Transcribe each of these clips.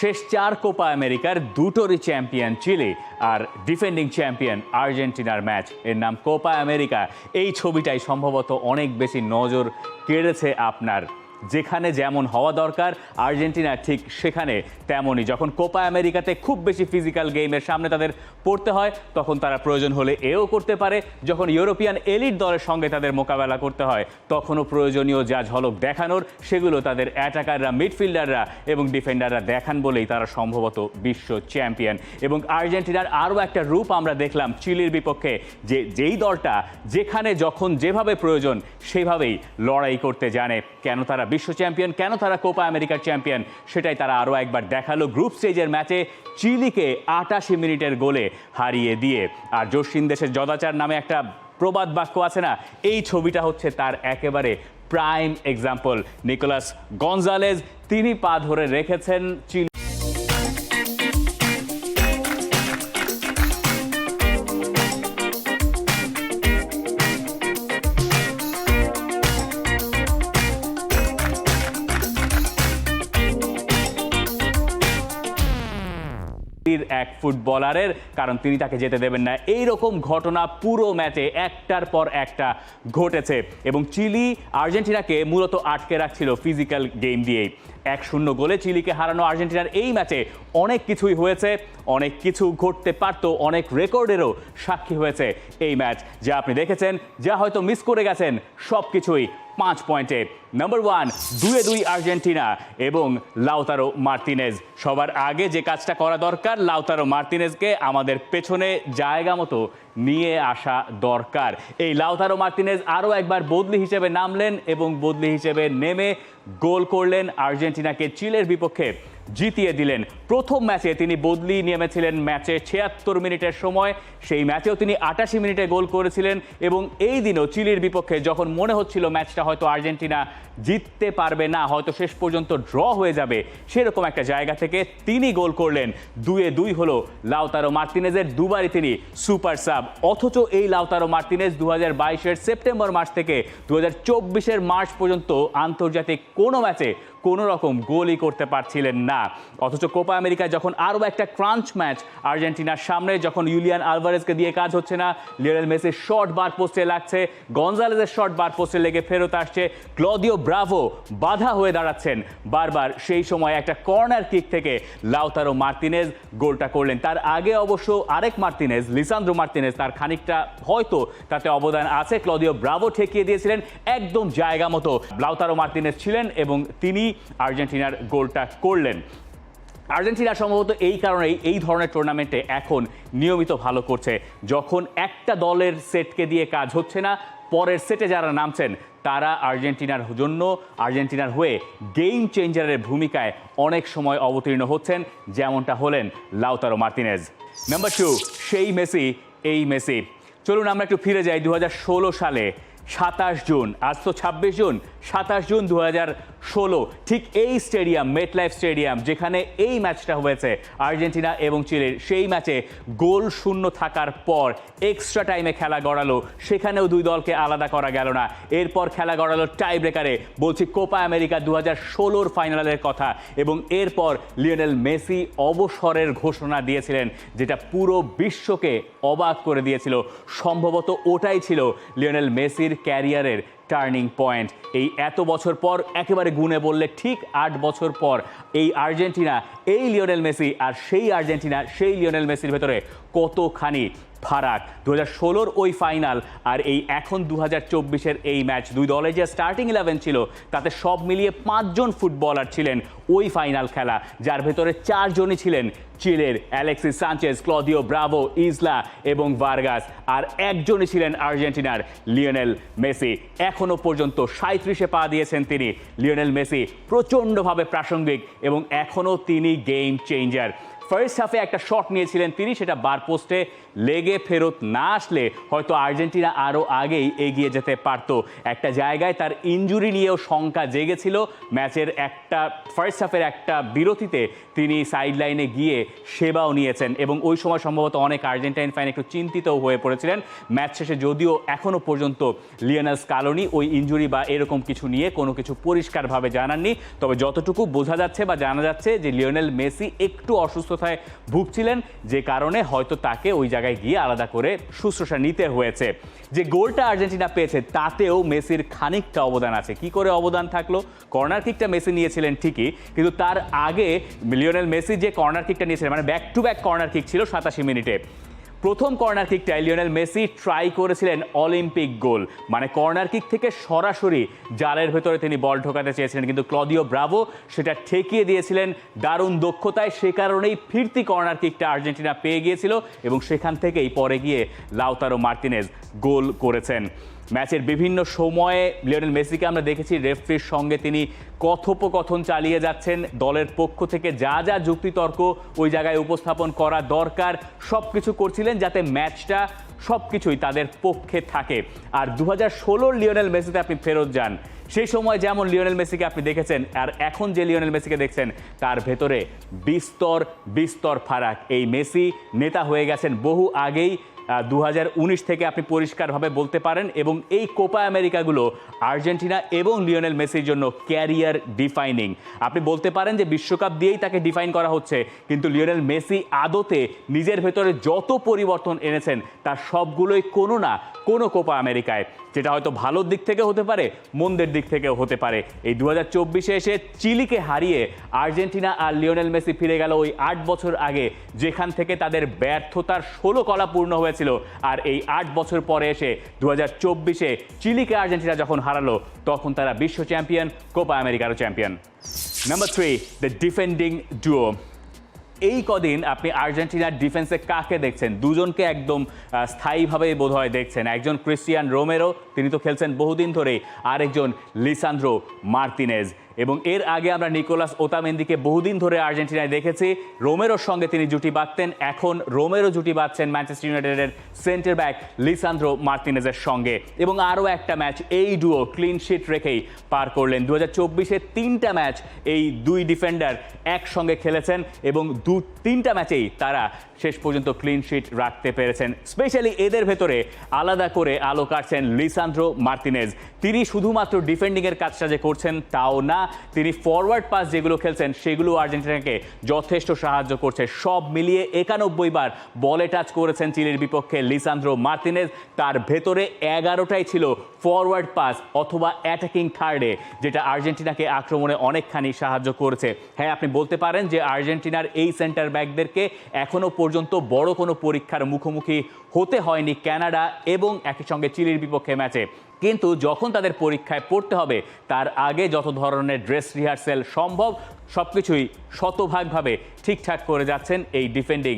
শেষ চার কোপা আমেরিকার দুটোরই চ্যাম্পিয়ন চিলি আর ডিফেন্ডিং চ্যাম্পিয়ন আর্জেন্টিনার ম্যাচ। এর নাম কোপা আমেরিকা। এই ছবিটাই সম্ভবত অনেক বেশি নজর কেড়েছে আপনার যেখানে যেমন হওয়া দরকার, আর্জেন্টিনা ঠিক সেখানে তেমনই। যখন কোপা আমেরিকাতে খুব বেশি ফিজিক্যাল গেমের সামনে তাদের পড়তে হয়, তখন তারা প্রয়োজন হলে এও করতে পারে। যখন ইউরোপিয়ান এলিট দলের সঙ্গে তাদের মোকাবেলা করতে হয়, তখনও প্রয়োজনীয় যা ঝলক দেখানোর, সেগুলো তাদের অ্যাটাকাররা মিডফিল্ডাররা এবং ডিফেন্ডাররা দেখান বলেই তারা সম্ভবত বিশ্ব চ্যাম্পিয়ন এবং আর্জেন্টিনার আরও একটা রূপ আমরা দেখলাম চিলির বিপক্ষে, যে যেই দলটা যেখানে যখন যেভাবে প্রয়োজন, সেভাবেই লড়াই করতে জানে। কেন তারা বিশ্ব চ্যাম্পিয়ন, কেন তারা কোপা আমেরিকার চ্যাম্পিয়ন? সেটাই তারা আরও একবার দেখাল। গ্রুপ স্টেজের ম্যাচে চিলিকে আটাশি মিনিটের গোলে হারিয়ে দিয়ে। আর জসিন দেশের জদাচার নামে একটা প্রবাদ বাক্য আছে না? এই ছবিটা হচ্ছে তার একেবারে প্রাইম এক্সাম্পল নিকোলাস গনজালেজ তিনি পা ধরে রেখেছেন চিলি চিলির এক ফুটবলারের, কারণ তিনি তাকে যেতে দেবেন না। এই রকম ঘটনা পুরো ম্যাচে একটার পর একটা ঘটেছে এবং চিলি আর্জেন্টিনাকে মূলত আটকে রাখছিল ফিজিক্যাল গেম দিয়েই। এক শূন্য গোলে চিলিকে হারানো আর্জেন্টিনার এই ম্যাচে অনেক কিছুই হয়েছে, অনেক কিছু ঘটতে পারতো, অনেক রেকর্ডেরও সাক্ষী হয়েছে এই ম্যাচ। যা আপনি দেখেছেন, যা হয়তো মিস করে গেছেন সব কিছুই পাঁচ পয়েন্টে। নাম্বার ওয়ান দুয়ে দুই আর্জেন্টিনা এবং লাউতারো মার্তিনেজ। সবার আগে যে কাজটা করা দরকার, লাউতারো মার্তিনেজকে আমাদের পেছনে জায়গা মতো নিয়ে আসা দরকার। এই লাউতারো মার্তিনেজ আরও একবার বদলি হিসেবে নামলেন এবং বদলি হিসেবে নেমে গোল করলেন আর্জেন্টিনাকে চিলের বিপক্ষে। জিতিয়ে দিলেন। প্রথম ম্যাচে তিনি বদলি নেমেছিলেন ম্যাচে ছিয়াত্তর মিনিটের সময়। সেই ম্যাচেও তিনি আটাশি মিনিটে গোল করেছিলেন এবং এই দিনও চিলির বিপক্ষে যখন মনে হচ্ছিল ম্যাচটা হয়তো আর্জেন্টিনা জিততে পারবে না, হয়তো শেষ পর্যন্ত ড্র হয়ে যাবে, সেরকম একটা জায়গা থেকে তিনি গোল করলেন। দুয়ে দুই হলো লাউতারো মার্তিনেজের দুবারই তিনি সুপার সাব। অথচ এই লাউতারো মার্তিনেজ দু হাজার সেপ্টেম্বর মাস থেকে দু হাজার মার্চ পর্যন্ত আন্তর্জাতিক কোনো ম্যাচে কোনো রকম গোলই করতে পারছিলেন না। অথচ কোপা আমেরিকায় যখন আরও একটা ক্রাঞ্চ ম্যাচ, আর্জেন্টিনার সামনে যখন ইউলিয়ান আলভারেজকে দিয়ে কাজ হচ্ছে না, লিওনেল মেসির শর্ট বার পোস্টে লাগছে গঞ্জালেজের শর্ট বার পোস্টে লেগে ফেরত আসছে, ক্লদিও ব্রাভো বাধা হয়ে দাঁড়াচ্ছেন। বারবার সেই সময় একটা কর্নার কিক থেকে লাউতারো মার্তিনেজ গোলটা করলেন। তার আগে অবশ্য আরেক মার্তিনেজ, লিসান্দ্রো মার্তিনেজ, তার খানিকটা হয়তো তাতে অবদান আছে। ক্লদিও ব্রাভো ঠেকিয়ে দিয়েছিলেন, একদম জায়গা মতো। লাউতারো মার্তিনেজ ছিলেন এবং তিনি আর্জেন্টিনার গোলটা করলেন। আর্জেন্টিনা সম্ভবত এই কারণেই এই ধরনের টুর্নামেন্টে এখন নিয়মিত ভালো করছে। যখন একটা দলের সেটকে দিয়ে কাজ হচ্ছে না, পরের সেটে যারা নামছেন, তারা আর্জেন্টিনার জন্য, আর্জেন্টিনার হয়ে গেম চেঞ্জারের ভূমিকায় অনেক সময় অবতীর্ণ হচ্ছেন, যেমনটা হলেন লাউতারো মার্তিনেজ। নাম্বার টু সেই মেসি, এই মেসি। চলুন আমরা একটু ফিরে যাই। দু হাজার ষোলো সালে সাতাশ জুন, আজ তো ছাব্বিশ জুন, সাতাশ জুন দু হাজার ষোলো, ঠিক এই স্টেডিয়াম মেটলাইফ স্টেডিয়াম, যেখানে এই ম্যাচটা হয়েছে আর্জেন্টিনা এবং চিলির। সেই ম্যাচে গোল শূন্য থাকার পর এক্সট্রা টাইমে খেলা গড়ালো, সেখানেও দুই দলকে আলাদা করা গেল না। এরপর খেলা গড়ালো টাই ব্রেকারে বলছি কোপা আমেরিকা দু হাজার ষোলোর ফাইনালের কথা এবং এরপর লিওনেল মেসি অবসরের ঘোষণা দিয়েছিলেন, যেটা পুরো বিশ্বকে অবাক করে দিয়েছিল। সম্ভবত ওটাই ছিল লিওনেল মেসির ক্যারিয়ারের টার্নিং পয়েন্ট। এই এত বছর পর একেবারে গুণে বললে ঠিক আট বছর পর এই আর্জেন্টিনা, এই লিওনেল মেসি আর সেই আর্জেন্টিনা, সেই লিওনেল মেসির ভেতরে কতখানি ফারাক। দু হাজার ষোলোর ওই ফাইনাল আর এই এখন দু হাজার চব্বিশের এই ম্যাচ। দুই দলে যে স্টার্টিং ইলেভেন ছিল, তাতে সব মিলিয়ে পাঁচজন ফুটবলার ছিলেন ওই ফাইনাল খেলা, যার ভেতরে চারজনই ছিলেন চিলের Alexis Sanchez, Claudio Bravo Isla এবং ভার্গাস, আর একজনই ছিলেন আর্জেন্টিনার লিওনেল মেসি। এখনও পর্যন্ত সাঁত্রিশে পা দিয়েছেন তিনি। লিওনেল মেসি প্রচণ্ডভাবে প্রাসঙ্গিক এবং এখনও তিনি গেম চেঞ্জার ফার্স্ট হাফে একটা শট নিয়েছিলেন তিনি, সেটা বার পোস্টে লেগে ফেরত না আসলে হয়তো আর্জেন্টিনা আরও আগেই এগিয়ে যেতে পারত। একটা জায়গায় তার ইঞ্জুরি নিয়েও শঙ্কা জেগেছিল। ম্যাচের একটা ফার্স্ট হাফের একটা বিরতিতে তিনি সাইড লাইনে গিয়ে সেবাও নিয়েছেন এবং ওই সময় সম্ভবত অনেক আর্জেন্টাইন ফ্যান একটু চিন্তিত হয়ে পড়েছিলেন। ম্যাচ শেষে যদিও এখনও পর্যন্ত লিওনাস কালোনি ওই ইঞ্জুরি বা এরকম কিছু নিয়ে কোনো কিছু পরিষ্কারভাবে জানাননি। তবে যতটুকু বোঝা যাচ্ছে বা জানা যাচ্ছে যে লিওনেল মেসি একটু অসুস্থতায় ভুগছিলেন, যে কারণে হয়তো তাকে ওই জায়গায় গিয়ে আলাদা করে শুশ্রূষা নিতে হয়েছে। যে গোলটা আর্জেন্টিনা পেয়েছে, তাতেও মেসির খানিকটা অবদান আছে। কি করে অবদান থাকল? কর্নার কিকটা মেসি নিয়েছিলেন ঠিকই, কিন্তু তার আগে লিওনেল মেসি যে কর্নার কিকটা নিয়েছিলেন মানে back to back corner kick ছিল সাতাশি মিনিটে। প্রথম কর্নার কিকটায় লিওনেল মেসি ট্রাই করেছিলেন অলিম্পিক গোল মানে কর্নার কিক থেকে সরাসরি জালের ভেতরে তিনি বল ঢোকাতে চেয়েছিলেন, কিন্তু ক্লদিও ব্রাভো সেটা ঠেকিয়ে দিয়েছিলেন দারুণ দক্ষতায়। সে কারণেই ফিরতি কর্নার কিকটা আর্জেন্টিনা পেয়ে গিয়েছিল এবং সেখান থেকেই পরে গিয়ে লাউতারো মার্টিনেজ গোল করেছেন। ম্যাচের বিভিন্ন সময়ে লিওনেল মেসিকে আমরা দেখেছি, রেফরির সঙ্গে তিনি কথোপকথন চালিয়ে যাচ্ছেন। দলের পক্ষ থেকে যা যা যুক্তিতর্ক ওই জায়গায় উপস্থাপন করা দরকার সব কিছু করছিলেন যাতে ম্যাচটা সব কিছুই তাদের পক্ষে থাকে। আর দু হাজার ষোলোর লিওনেল মেসিতে আপনি ফেরত যান। সেই সময় যেমন লিওনেল মেসিকে আপনি দেখেছেন, আর এখন যে লিওনেল মেসিকে দেখছেন, তার ভেতরে বিস্তর বিস্তর ফারাক। এই মেসি নেতা হয়ে গেছেন বহু আগেই। দু হাজার উনিশ থেকে আপনি পরিষ্কারভাবে বলতে পারেন এবং এই কোপা আমেরিকাগুলো আর্জেন্টিনা এবং লিওনেল মেসির জন্য ক্যারিয়ার ডিফাইনিং। আপনি বলতে পারেন যে বিশ্বকাপ দিয়েই তাকে ডিফাইন করা হচ্ছে, কিন্তু লিওনেল মেসি আদতে নিজের ভেতরে যত পরিবর্তন এনেছেন, তার সবগুলোই কোনো না কোনো কোপা আমেরিকায়, যেটা হয়তো ভালোর দিক থেকে হতে পারে, মন্দের দিক থেকেও হতে পারে। এই দু হাজার এসে চিলিকে হারিয়ে আর্জেন্টিনা আর লিওনেল মেসি ফিরে গেল ওই আট বছর আগে, যেখান থেকে তাদের ব্যর্থতার ষোলো কলা পূর্ণ হয়েছিল আর এই আট বছর পরে এসে দু হাজার চব্বিশে চিলিকে আর্জেন্টিনা যখন হারালো, তখন তারা বিশ্ব champion, Copa আমেরিকারও champion. Number three the defending duo এই কদিন আপনি আর্জেন্টিনার ডিফেন্সে কাকে দেখছেন? দুজনকে একদম স্থায়ীভাবে বোধহয় দেখছেন। একজন ক্রিস্টিয়ান রোমেরো, তিনি তো খেলছেন বহুদিন ধরেই। আরেকজন লিসান্দ্রো মার্তিনেজ। এবং এর আগে আমরা নিকোলাস ওতামেন্দিকে বহুদিন ধরে আর্জেন্টিনায় দেখেছি। রোমেরোর সঙ্গে তিনি জুটি বাঁধতেন। এখন রোমেরো জুটি বাঁধছেন ম্যানচেস্টার ইউনাইটেডের সেন্টার ব্যাক লিসান্দ্রো মার্তিনেজের সঙ্গে। এবং আরও একটা ম্যাচ, এই ডুও ক্লিন শিট রেখেই পার করলেন। দু হাজার তিনটা ম্যাচ এই দুই ডিফেন্ডার একসঙ্গে খেলেছেন এবং দু, তিনটা ম্যাচেই তারা শেষ পর্যন্ত ক্লিন শিট রাখতে পেরেছেন। স্পেশালি এদের ভেতরে আলাদা করে আলো কাটছেন লিসান্দ্রো মার্তিনেজ। তিনি শুধুমাত্র ডিফেন্ডিংয়ের কাজটা যে করছেন, তাও না। তিনি ফরওয়ার্ড পাস যেগুলো খেলছেন, সেগুলো আর্জেন্টিনাকে যথেষ্ট সাহায্য করছে। সব মিলিয়ে একানব্বই বার বলে টাচ করেছেন চিলির বিপক্ষে লিসান্দ্রো মার্তিনেজ। তার ভেতরে এগারোটাই ছিল ফরওয়ার্ড পাস অথবা অ্যাটাকিং থার্ডে যেটা আর্জেন্টিনাকে আক্রমণে অনেকখানি সাহায্য করেছে। হ্যাঁ আপনি বলতে পারেন যে আর্জেন্টিনার এই সেন্টার ব্যাকদেরকে এখনও পর্যন্ত বড় কোনো পরীক্ষার মুখোমুখি হতে হয়নি কানাডা এবং একই সঙ্গে চিলির বিপক্ষে ম্যাচে কিন্তু যখন তাদের পরীক্ষায় পড়তে হবে তার আগে যত ধরনের ড্রেস রিহার্সেল সম্ভব সব কিছুই শতভাগভাবে ঠিকঠাক করে যাচ্ছেন এই ডিফেন্ডিং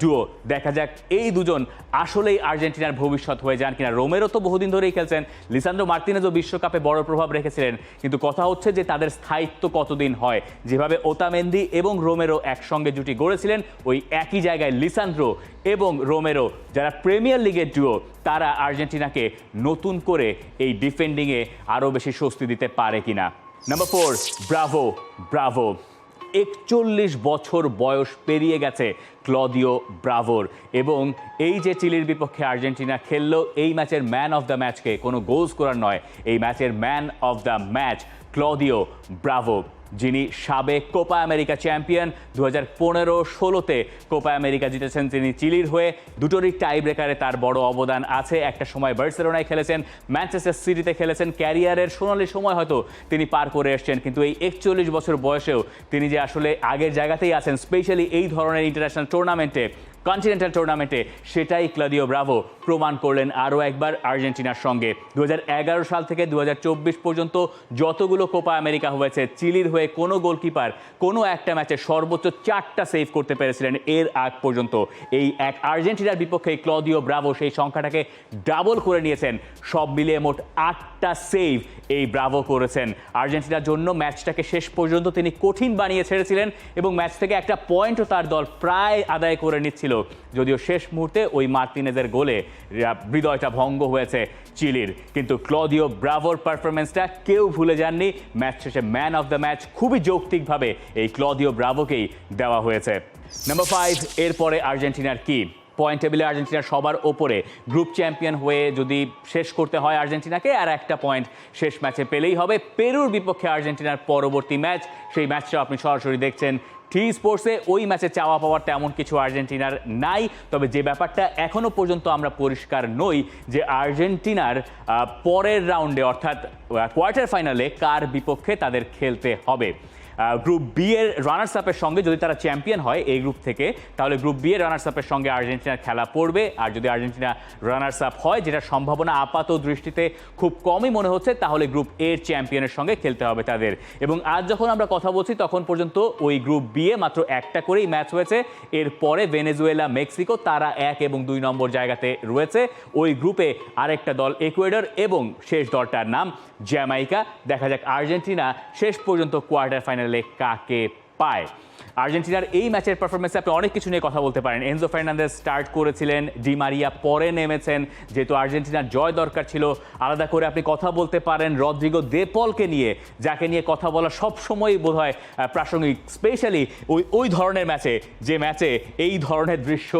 ডুও দেখা যাক এই দুজন আসলেই আর্জেন্টিনার ভবিষ্যৎ হয়ে যান কিনা। রোমেরও তো বহুদিন ধরেই খেলছেন। লিসান্দ্রো মার্তিনেজও বিশ্বকাপে বড় প্রভাব রেখেছিলেন। কিন্তু কথা হচ্ছে যে তাদের স্থায়িত্ব কতদিন হয়। যেভাবে ওতামেন্দি এবং রোমেরো একসঙ্গে জুটি গড়েছিলেন, ওই একই জায়গায় লিসান্দ্রো এবং রোমেরো যারা প্রিমিয়ার লিগের ডুও তারা আর্জেন্টিনাকে নতুন করে এই ডিফেন্ডিংয়ে আরও বেশি স্বস্তি দিতে পারে কিনা। নাম্বার ফোর ব্রাভো ব্রাভো একচল্লিশ বছর বয়স পেরিয়ে গেছে ক্লদিও ব্রাভোর এবং এই যে চিলির বিপক্ষে আর্জেন্টিনা খেললো, এই ম্যাচের ম্যান অফ দ্য ম্যাচকে কোনো গোলস করার নয়, এই ম্যাচের man of the match Claudio Bravo. যিনি সাবেক কোপা আমেরিকা চ্যাম্পিয়ন দু হাজার পনেরো ষোলোতে কোপা আমেরিকা জিতেছেন। তিনি চিলির হয়ে দুটোরই টাই ব্রেকারে তার বড় অবদান আছে। একটা সময় বার্সেলোনায় খেলেছেন, ম্যানচেস্টার সিটিতে খেলেছেন। ক্যারিয়ারের সোনালি সময় হয়তো তিনি পার করে এসছেন, কিন্তু এই একচল্লিশ বছর বয়সেও তিনি যে আসলে আগের জায়গাতেই আছেন, স্পেশালি এই ধরনের ইন্টারন্যাশনাল টুর্নামেন্টে কন্টিনেন্টাল টুর্নামেন্টে সেটাই ক্লাদিও ব্রাভো প্রমাণ করলেন আরও একবার আর্জেন্টিনার সঙ্গে। দু হাজার এগারো সাল থেকে দু হাজার চব্বিশ পর্যন্ত যতগুলো কোপা আমেরিকা হয়েছে, চিলির হয়ে কোনো গোলকিপার কোনো একটা ম্যাচে সর্বোচ্চ চারটা সেভ করতে পেরেছিলেন এর আগ পর্যন্ত। এই এক আর্জেন্টিনার বিপক্ষে ক্লদিও ব্রাভো সেই সংখ্যাটাকে ডাবল করে নিয়েছেন। সব মিলিয়ে মোট আটটা সেভ এই ব্রাভো করেছেন। আর্জেন্টিনার জন্য ম্যাচটাকে শেষ পর্যন্ত তিনি কঠিন বানিয়ে ছেড়েছিলেন এবং ম্যাচ থেকে একটা পয়েন্টও তার দল প্রায় আদায় করে নিচ্ছিল। যদিও শেষ মুহূর্তে ওই মার্টিনেজের গোলে হৃদয়টা ভঙ্গ হয়েছে চিলির। কিন্তু ক্লদিও ব্রাভোর পারফরমেন্সটা কেউ ভুলে যাননি। ম্যাচ শেষে ম্যান অফ দ্য ম্যাচ খুবই যৌক্তিকভাবে এই ক্লদিও ব্রাভোকেই দেওয়া হয়েছে। নাম্বার ফাইভ এরপরে আর্জেন্টিনার কি? পয়েন্ট টেবিলে আর্জেন্টিনা সবার ওপরে। গ্রুপ চ্যাম্পিয়ন হয়ে যদি শেষ করতে হয় আর্জেন্টিনাকে, আর একটা পয়েন্ট শেষ ম্যাচে পেলেই হবে। পেরুর বিপক্ষে আর্জেন্টিনার পরবর্তী ম্যাচ। সেই ম্যাচটা আপনি সরাসরি দেখছেন টি স্পোর্টসে ওই ম্যাচে চাওয়া পাওয়ার তেমন কিছু আর্জেন্টিনার নাই। তবে যে ব্যাপারটা এখনও পর্যন্ত আমরা পরিষ্কার নই যে আর্জেন্টিনার পরের রাউন্ডে অর্থাৎ কোয়ার্টার ফাইনালে কার বিপক্ষে তাদের খেলতে হবে। গ্রুপ বি এর রানার্স আপের সঙ্গে যদি তারা চ্যাম্পিয়ন হয় এই গ্রুপ থেকে, তাহলে গ্রুপ বি এর রানার্স আপের সঙ্গে আর্জেন্টিনার খেলা পড়বে। আর যদি আর্জেন্টিনা রানার্স আপ হয়, যেটা সম্ভাবনা আপাত দৃষ্টিতে খুব কমই মনে হচ্ছে, তাহলে গ্রুপ এর চ্যাম্পিয়নের সঙ্গে খেলতে হবে তাদের। এবং আজ যখন আমরা কথা বলছি, তখন পর্যন্ত ওই গ্রুপ বি এ মাত্র একটা করেই ম্যাচ হয়েছে। এরপরে ভেনেজুয়েলা, মেক্সিকো, তারা এক এবং দুই নম্বর জায়গাতে রয়েছে। ওই গ্রুপে আরেকটা দল ইকুয়েডর এবং শেষ দলটার নাম জ্যামাইকা দেখা যাক আর্জেন্টিনা শেষ পর্যন্ত কোয়ার্টার ফাইনালে কাকে পায় আর্জেন্টিনার এই ম্যাচের পারফরমেন্সে আপনি অনেক কিছু নিয়ে কথা বলতে পারেন। এনজো ফার্নান্দেজ স্টার্ট করেছিলেন, ডি মারিয়া পরে নেমেছেন, যেহেতু আর্জেন্টিনার জয় দরকার ছিল। আলাদা করে আপনি কথা বলতে পারেন রদ্রিগো দেপলকে নিয়ে, যাকে নিয়ে কথা বলা সবসময়ই বোধ হয় প্রাসঙ্গিক। স্পেশালি ওই ওই ধরনের ম্যাচে, যে ম্যাচে এই ধরনের দৃশ্য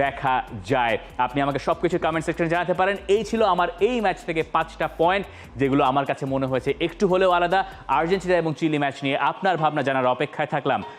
দেখা যায়। আপনি আমাকে সব কিছু কমেন্ট সেকশনে জানাতে পারেন। এই ছিল আমার এই ম্যাচ থেকে পাঁচটা পয়েন্ট যেগুলো আমার কাছে মনে হয়েছে। একটু হলেও আলাদা, আর্জেন্টিনা এবং চিলি ম্যাচ নিয়ে আপনার ভাবনা জানার অপেক্ষায় থাকলাম।